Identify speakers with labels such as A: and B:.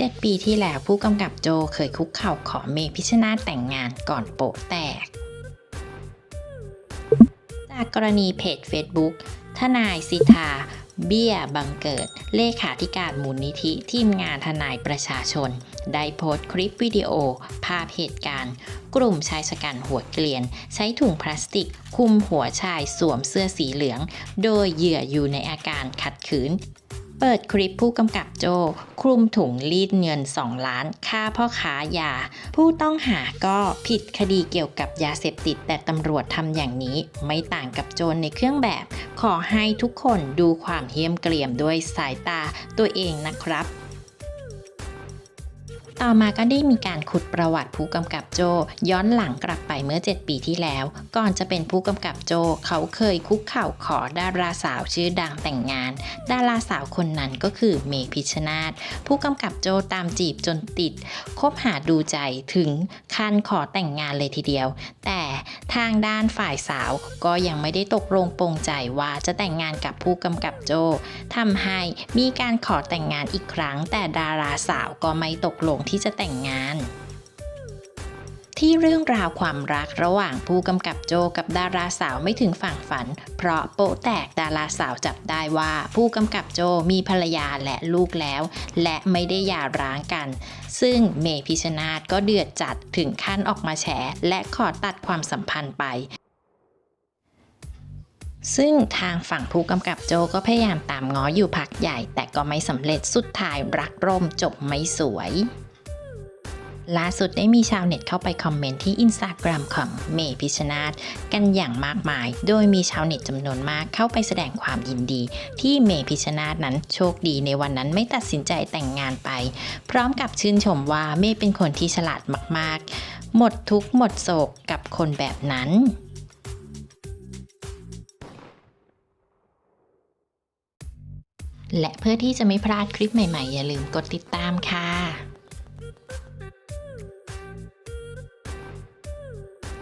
A: 7 ปีที่แล้วผู้กำกับโจเคยคุกเข่าขอเมพิชนาแต่งงานก่อนโปะแตก จากกรณีเพจ Facebook ทนายสิทธา เบี้ยบังเกิด เลขาธิการมูลนิธิทีมงานทนายประชาชน ได้โพสต์คลิปวิดีโอ ภาพเหตุการณ์ กลุ่มชายชะกันหัวเกลียน ใช้ถุงพลาสติก คุมหัวชายสวมเสื้อสีเหลือง โดยเหยื่ออยู่ในอาการขัดขืน เปิดคลิปผู้กำกับโจ คลุมถุงรีดเงิน 2 ล้านฆ่าพ่อค้ายา ผู้ต้องหาก็ผิดคดีเกี่ยวกับยาเสพติด แต่ตำรวจทำอย่างนี้ ไม่ต่างกับโจรในเครื่องแบบ ขอให้ทุกคนดูความเฮี้ยมเกรียมด้วยสายตาตัวเองนะครับ ต่อมาก็ได้มีการขุดประวัติผู้กำกับโจ ย้อนหลังกลับไปเมื่อ 7 ปีที่แล้ว ก่อนจะเป็นผู้กำกับโจเขาเคยคุกเข่าขอดาราสาวชื่อดังแต่งงาน ดาราสาวคนนั้นก็คือเมพิชชนาธผู้กำกับโจตามจีบจนติด คบหาดูใจถึงขั้นขอแต่งงานเลยทีเดียว แต่ ทางด้านฝ่ายสาวก็ยังไม่ได้ตกลงปรงใจว่าจะแต่งงานกับผู้กำกับโจทำให้มีการขอแต่งงานอีกครั้ง แต่ดาราสาวก็ไม่ตกลงที่จะแต่งงาน ที่เรื่องราวความรักระหว่างผู้กำกับโจกับดาราสาวไม่ถึงฝั่งฝัน เพราะโป๊ะแตกดาราสาวจับได้ว่าผู้กำกับโจมีภรรยาและลูกแล้ว และไม่ได้หย่าร้างกัน ซึ่งเมพิชชนาธก็เดือดจัดถึงขั้นออกมาแฉและขอตัดความสัมพันธ์ไปซึ่งทางฝั่งผู้กำกับโจก็พยายามตามง้ออยู่พักใหญ่ แต่ก็ไม่สำเร็จสุดท้ายรักร่มจบไม่สวย ล่าสุดได้มีชาวเน็ตเข้าไปคอมเมนต์ที่อินสตาแกรมของเมพิชนาธกันอย่างมากมาย โดยมีชาวเน็ตจำนวนมากเข้าไปแสดงความยินดี ที่เมพิชนาธนั้นโชคดีในวันนั้นไม่ตัดสินใจแต่งงานไป พร้อมกับชื่นชมว่าเมย์เป็นคนที่ฉลาดมากๆ หมดทุกหมดโศกกับคนแบบนั้นและเพื่อที่จะไม่พลาดคลิปใหม่ ๆ อย่าลืมกดติดตามค่ะ